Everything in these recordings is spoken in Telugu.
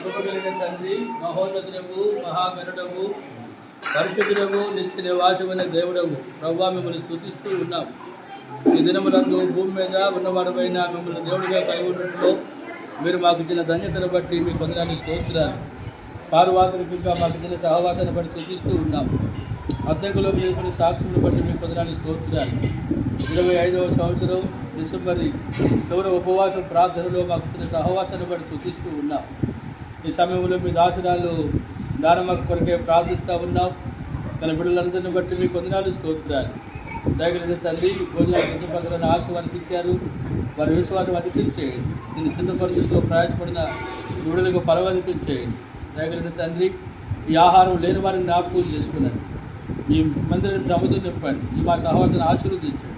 కృపగలిగిన తండ్రి మహోన్నతుడము మహాగరుడము పరిశుద్ధుడము నిత్య నివాసమైన దేవుడము ప్రభావ మిమ్మల్ని స్థుతిస్తూ ఉన్నాం. ఈ దినములందు భూమి మీద ఉన్నవాడమైన మిమ్మల్ని దేవుడిగా కలిగి ఉండటంలో మీరు మాకు ఇచ్చిన ధన్యతను బట్టి మీ పొందడానికి స్తోత్రాలు. సార్వత్రికంగా మాకు ఇచ్చిన సహవాసాన్ని బట్టి స్థుతిస్తూ ఉన్నాం. అద్దెకులో మీరు కొన్ని సాక్షులను బట్టి మీ పొందడానికి స్తోత్రాలు. ఇరవై ఐదవ సంవత్సరం డిసెంబర్ చివరి ఉపవాసం ప్రార్థనలో మాకు చిన్న సహవాసాన్ని బట్టి స్థుతిస్తూ ఉన్నాం. ఈ సమయంలో మీ దాసరాలు దానమ్మకు కొరకే ప్రార్థిస్తూ ఉన్నాం. తన బిడ్డలందరిని బట్టి మీ పొందనాలు స్తోత్రాలు. దయగలిగిన తల్లి భోజనాలు సిద్ధపరచాలని ఆశ వారి విశ్వాసం అధికించేయండి నేను సిద్ధపరచుతో ప్రయాసపడిన విడుదలకు ఫలవధికం చేయండి దయగలిగిన తండ్రి ఈ ఆహారం లేని వారిని జ్ఞాపకం చేసుకున్నాను ఈ మందిరం జమతో నింపండి ఈ మా సహవాసాన్ని ఆశీర్వదించండి.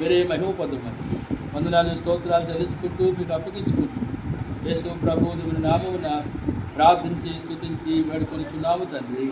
మీరే మహిమ పొందమని. వందనాలు స్తోత్రాలు చెల్లించుకుంటూ మీకు అప్పగించుకుంటూ యేసు ప్రభు మీ నామమున ప్రార్థించి స్థుతించి వేడుకొనిచున్నాము తండ్రి.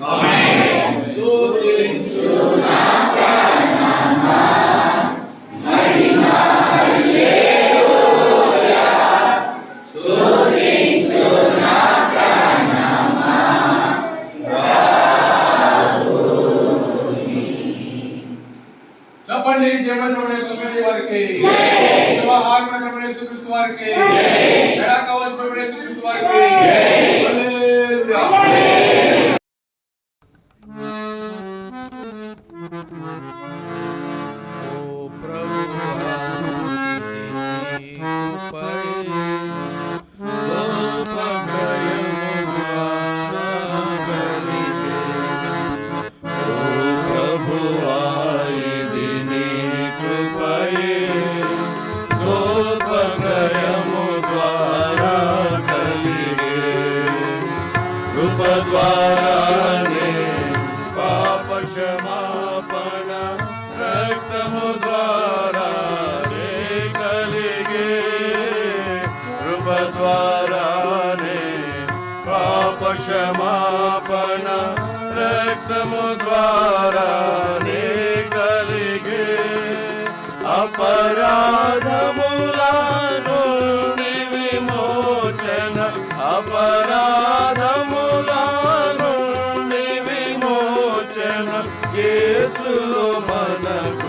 क्षमापन रक्तमुद्वारा अपराध अपराधमुलानु विमोचन अपराध अपराधमुलानु विमोचन। येसु मनकु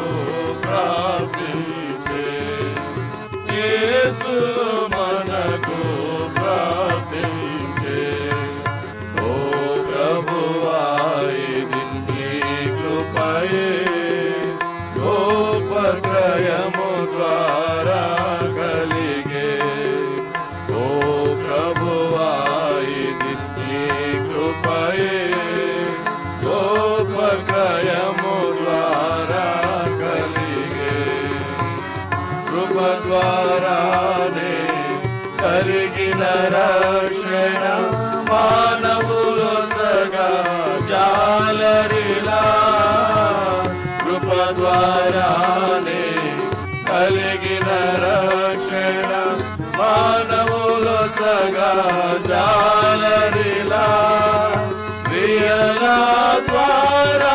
కలిగిన రక్షణ మానవులు సగా జాలరిలా కృప ద్వారానే కలిగిన రక్షణ మానవులు సగా జాలరిలా క్రియల ద్వారా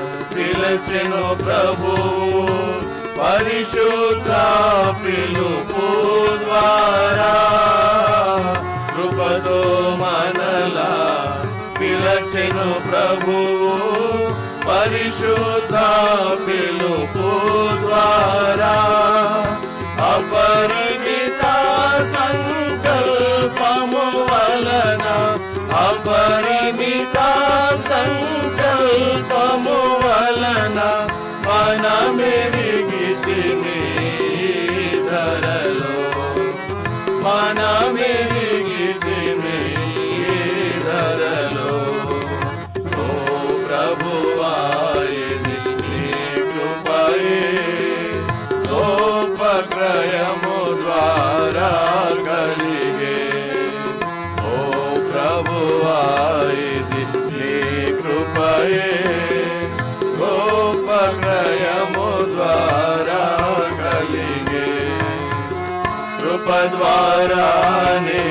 పిలచెను ప్రభు. పరిశుద్ధ పిలుపు ద్వారా కృపతో మనలా పిలచెను ప్రభు. పరిశుద్ధ పిలుపు ద్వారా అపరిమిత సంకల్పము వలన అపరిమిత ਨਾ ਮੇਰੀ ਕਿਤੇ। కృపద్వారానే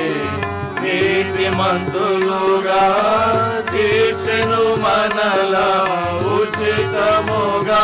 నీతిమంతులుగా తీర్చెను మనలా ఉచితముగా.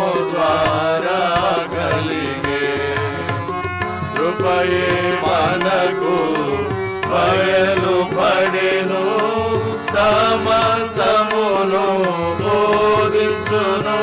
కృపయే మనకు బయలు పడెను సమస్తమును బోధించును.